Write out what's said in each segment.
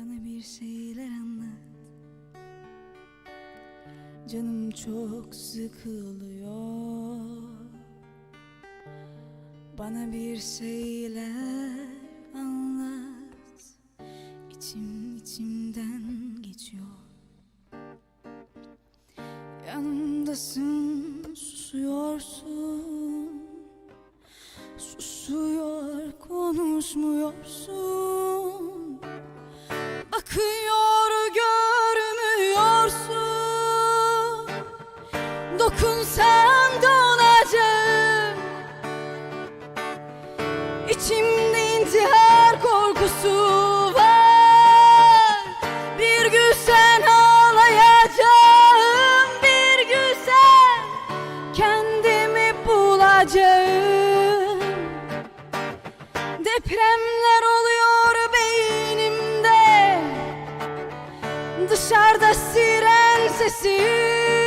Bana bir şeyler anlat. Canım çok sıkılıyor. Bana bir şeyler anlat. İçim içimden geçiyor. Yanımdasın susuyorsun. Susuyor konuşmuyorsun Dokunsan donacağım İçimde intihar korkusu var. Bir gün sen ağlayacağım Bir gün sen kendimi bulacağım Depremler oluyor beynimde. Dışarıda siren sesi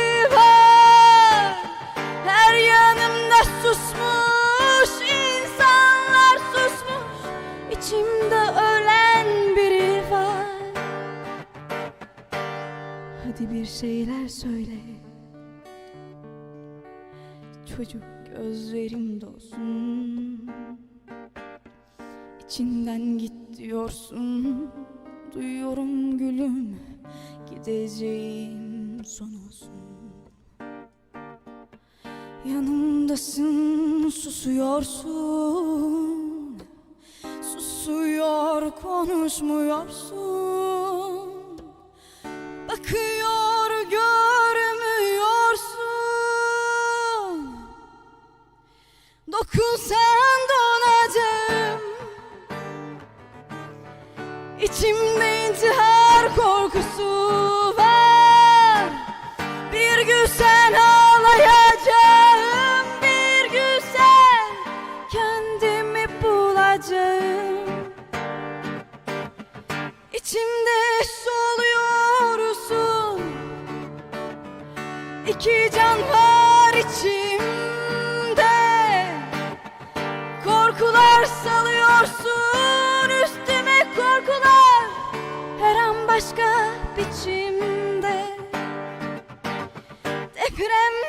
Hadi bir şeyler söyle. Çocuk gözlerim dolsun. İçinden git diyorsun. Duyuyorum gülüm. Gideceğim son olsun. Yanımdasın susuyorsun. Susuyor konuşmuyorsun. Bakıyor Dokunsan donacağım İçimde intihar korkusu var. Bir gün sen ağlayacağım Bir gün sen kendimi bulacağım İçimde soluyorsun. İki can var korkular salıyorsun üstüme korkular. Her an başka biçimde. Deprem